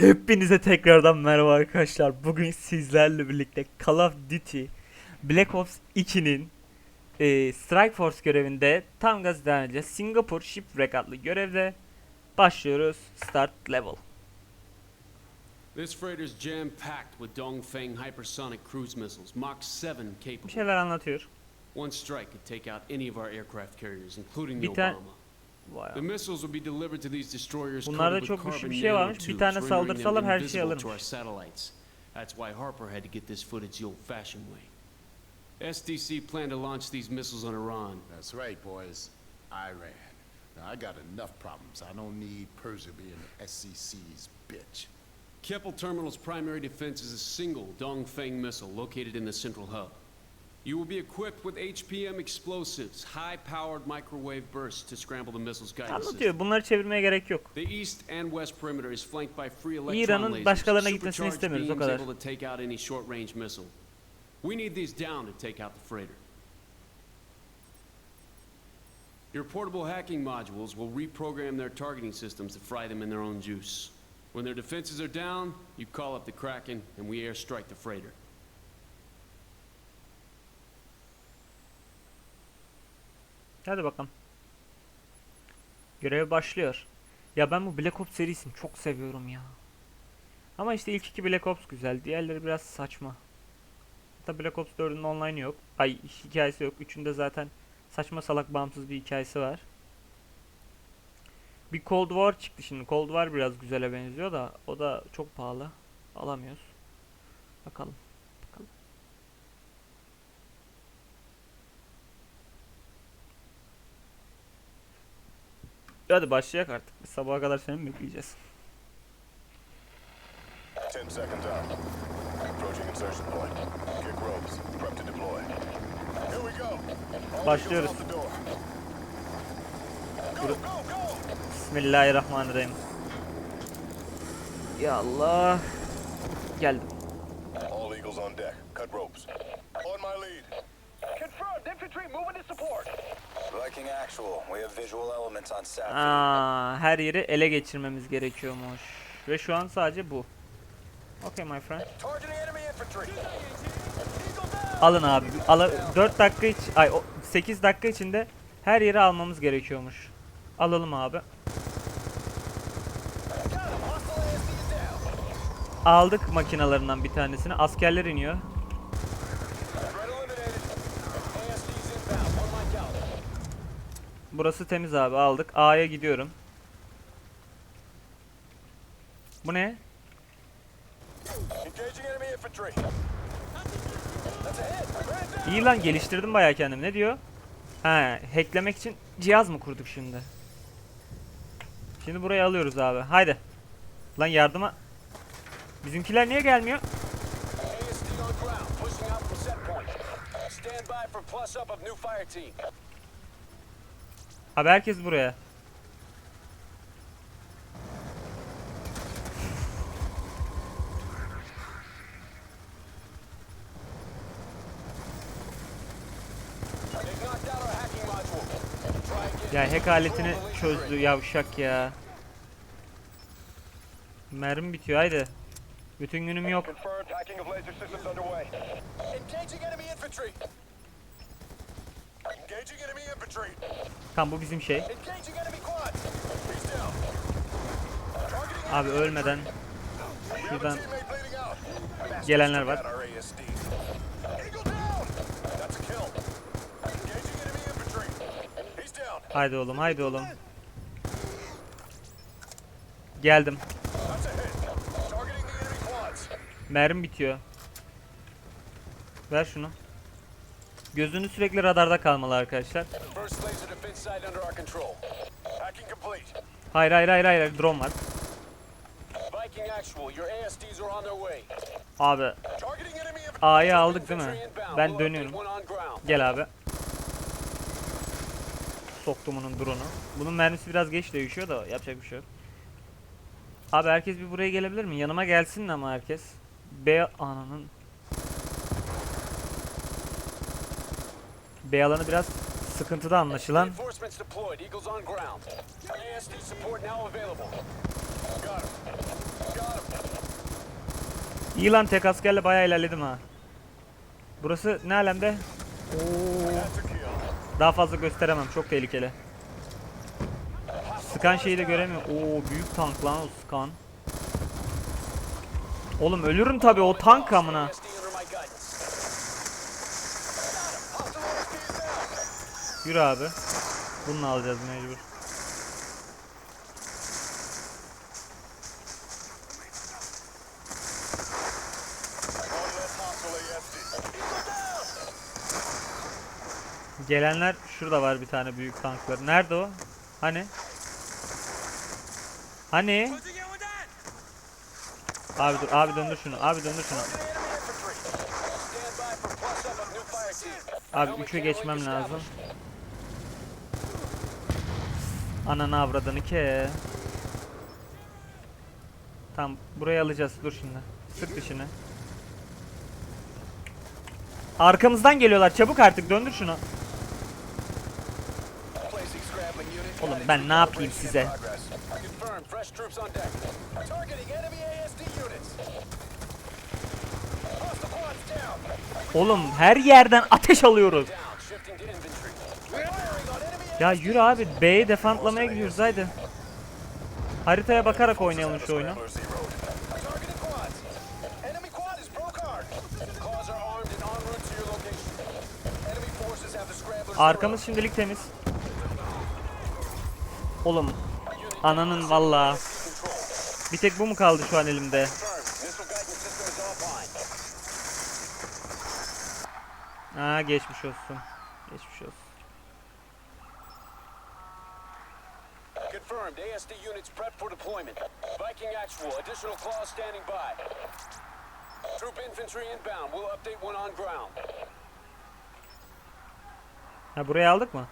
Hepinize tekrardan merhaba arkadaşlar. Bugün sizlerle birlikte Call of Duty Black Ops 2'nin e, Strike Force görevinde tam gaz devam edeceğiz. Singapore Shipwreck adlı görevde başlıyoruz. Start level. This freighter's jam-packed with Dongfeng hypersonic cruise missiles, Mach 7 Bir capable. şeyler anlatıyor. One strike could take out any of our aircraft carriers, including Bir the Obama. Vay The missiles will be delivered to these destroyers Bunlarda coated with çok güçlü carbon bir şey varmış. Bir nanotubes, tane rendering saldırsalar them her şeyi invisible to our alırmış. satellites. That's why Harper had to get this footage the old-fashioned way. SDC planned to launch these missiles on Iran. That's right, boys. Iran. Now, I got enough problems. I don't need Persia being the SCC's bitch. Keppel Terminal's primary defense is a single Dongfeng missile located in the central hub. You will be equipped with HPM explosives, high-powered microwave bursts to scramble the missile's guidance. Anlatıyor. Bunları çevirmeye gerek yok. The east and west perimeter is flanked by free electron İran'ın lasers, başkalarına gitmesini supercharged istemiyoruz, o beams kadar. able to take out any short-range missile. We need these down to take out the freighter. Your portable hacking modules will reprogram their targeting systems to fry them in their own juice. When their defenses are down, you call up the Kraken and we airstrike the freighter. Hadi bakalım. Görev başlıyor. Ya ben bu Black Ops serisini çok seviyorum ya. Ama işte ilk iki Black Ops güzel. Diğerleri biraz saçma. Hatta Black Ops 4'ün online yok. Ay hikayesi yok. Üçünde zaten saçma salak bağımsız bir hikayesi var. Bir Cold War çıktı şimdi. Cold War biraz güzele benziyor da o da çok pahalı. Alamıyoruz. Bakalım. Hadi başlayak artık. Biz sabaha kadar seni bekleyeceğiz? Ten seconds out. Approaching insertion point. Kick ropes. Prep to deploy. Here we go. Başlıyoruz. go! Bismillahirrahmanirrahim. Ya Allah. Geldim. All eagles on deck. Cut ropes. On my lead. Confirmed. Infantry moving to support. Viking Actual, we have visual elements on South. Aa, her yeri ele geçirmemiz gerekiyormuş. Ve şu an sadece bu. Okay my friend. Alın abi. Ala 4 dakika iç ay o- 8 dakika içinde her yeri almamız gerekiyormuş. Alalım abi. Aldık makinalarından bir tanesini. Askerler iniyor. Threat eliminated. ASD's inbound. On my count. Burası temiz abi aldık. A'ya gidiyorum. Bu ne? İyi lan geliştirdim bayağı kendimi. Ne diyor? Ha, hacklemek için cihaz mı kurduk şimdi? Şimdi burayı alıyoruz abi. Haydi. Lan yardıma. Bizimkiler niye gelmiyor? Abi herkes buraya. Ya hack aletini çözdü yavşak ya. Mermi bitiyor haydi. Bütün günüm yok. Tam bu bizim şey. Abi ölmeden şuradan gelenler var. Haydi oğlum haydi oğlum. Geldim. Mermi bitiyor. Ver şunu. Gözünü sürekli radarda kalmalı arkadaşlar. Hayır hayır hayır hayır drone var. Abi. A'yı aldık değil mi? Ben dönüyorum. Gel abi. Soktum onun drone'u. Bunun mermisi biraz geç değişiyor da yapacak bir şey yok. Abi herkes bir buraya gelebilir mi? Yanıma gelsin ama herkes. B ananın. B alanı biraz sıkıntıda anlaşılan. İyi lan tek askerle bayağı ilerledim ha. Burası ne alemde? Daha fazla gösteremem. Çok tehlikeli. Skan şeyi de göremiyorum. Oo büyük tank lan o Skan. Oğlum ölürüm tabi o tank amına. ASD under my guidance. Hostile ASD is down. Yürü abi. Bununla alacağız mecbur. Gelenler şurada var bir tane büyük tanklar. Nerede o? Hani? Hani? Abi dur, abi döndür şunu. Abi döndür şunu. Abi Helmet 3'e camo geçmem lazım. Ananı avradını ke. Tamam burayı alacağız. Dur şimdi. Sık dişini. Arkamızdan geliyorlar. Çabuk artık döndür şunu. Oğlum ben ne yapayım size? Oğlum her yerden ateş alıyoruz. Down. Shifting to infantry. Firing on enemy Ya yürü abi B'yi defantlamaya gidiyoruz haydi. Haritaya bakarak oynayalım şu oyunu. Arkamız şimdilik temiz. Oğlum ananın valla. Bir tek bu mu kaldı şu an elimde? Aa geçmiş olsun. Geçmiş olsun. Confirmed. ASD units prepped for deployment. Viking actual. Additional claws standing by. Troop infantry inbound. We'll update when on ground. Ha burayı aldık mı?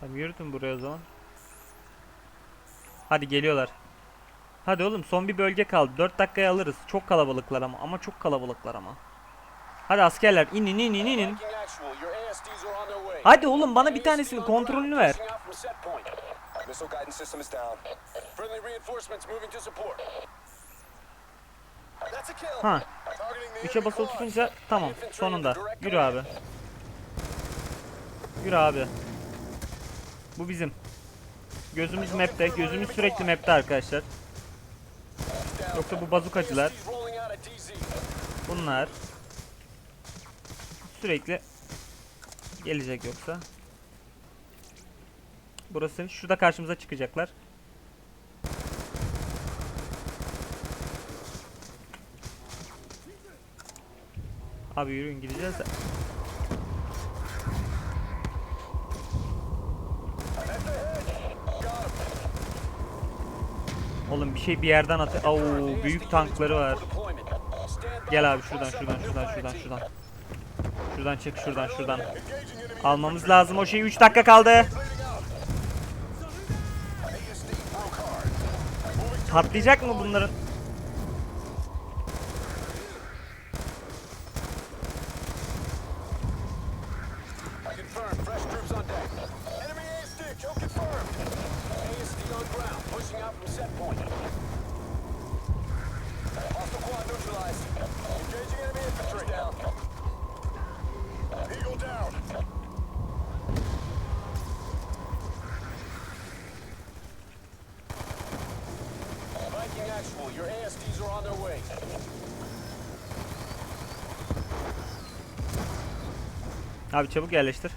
Tamam yürütün buraya o zaman. Hadi geliyorlar. Hadi oğlum son bir bölge kaldı. 4 dakikaya alırız. Çok kalabalıklar ama ama çok kalabalıklar ama. Hadi askerler inin inin inin. Hadi oğlum bana bir tanesinin on kontrolünü ver. Missile guidance system is down. Friendly reinforcements moving to support. That's a kill. Ha Targeting the 3'e enemy basılı tutunca tamam sonunda. Yürü abi. Yürü abi. Bu bizim. Gözümüz map'te. Gözümüz sürekli map'te arkadaşlar. Yoksa bu bazukacılar. Bunlar sürekli gelecek yoksa. Burası şurada karşımıza çıkacaklar. Abi yürüyün gideceğiz. de. Oğlum bir şey bir yerden at. Oo büyük tankları var. Gel abi şuradan şuradan şuradan şuradan şuradan. Şuradan çık şuradan şuradan. Almamız lazım o şeyi 3 dakika kaldı. Patlayacak mı bunların? Confirmed. Fresh troops on deck. Enemy ASD kill confirmed. ASD on ground, pushing out from set point. Hostile quad neutralized. Engaging enemy infantry. Down. Eagle down. Viking actual, your ASDs are on their way. Abi çabuk yerleştir.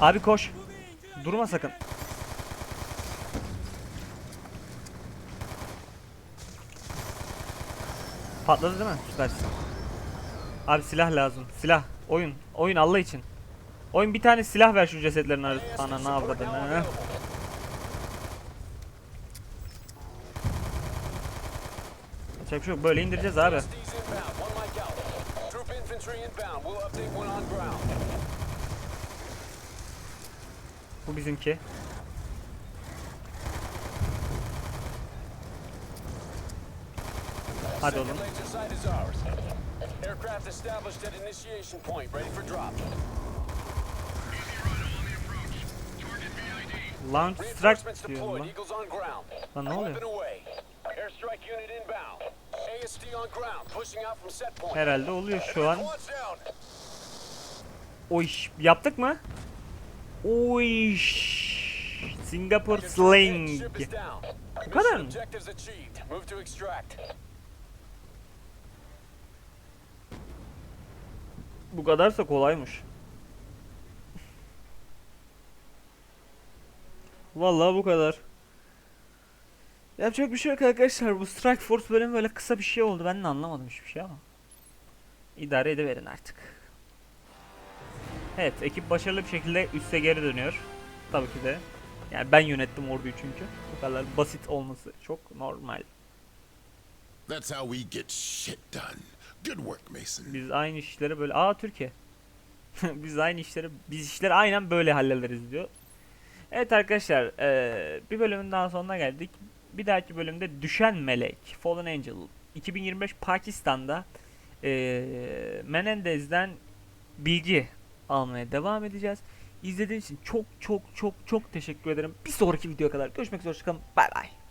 Abi koş. Durma sakın. Patladı değil mi? Süpersin. Abi silah lazım. Silah. Oyun. Oyun Allah için. Oyun bir tane silah ver şu cesetlerin arasına. Ana ne avradını. Yapacak bir şey yok. Böyle indireceğiz abi. Infantry inbound, we'll update when on ground. Bu bizimki. Hadi oğlum. Second laser site is ours. Aircraft established at initiation point, ready for drop. Launch strike diyor deployed, lan. Eagles. Lan ne oluyor? Airstrike unit inbound. Herhalde oluyor şu an. Oy yaptık mı? Oy. Singapore Sling. Bu kadar mı? Bu kadarsa kolaymış. Vallahi bu kadar. Yapacak bir şey yok arkadaşlar. Bu Strike Force bölümü böyle kısa bir şey oldu. Ben de anlamadım hiçbir şey ama. İdare ediverin artık. Evet, ekip başarılı bir şekilde üste geri dönüyor. Tabii ki de. Yani ben yönettim orduyu çünkü. Bu kadar basit olması çok normal. That's how we get shit done. Good work, Mason. Biz aynı işleri böyle... Aa Türkiye. biz aynı işleri... Biz işleri aynen böyle hallederiz diyor. Evet arkadaşlar bir bölümün daha sonuna geldik. Bir dahaki bölümde Düşen Melek, Fallen Angel 2025 Pakistan'da eee Menendez'den bilgi almaya devam edeceğiz. İzlediğiniz için çok çok çok çok teşekkür ederim. Bir sonraki videoya kadar görüşmek üzere. Hoşçakalın. Bay bay.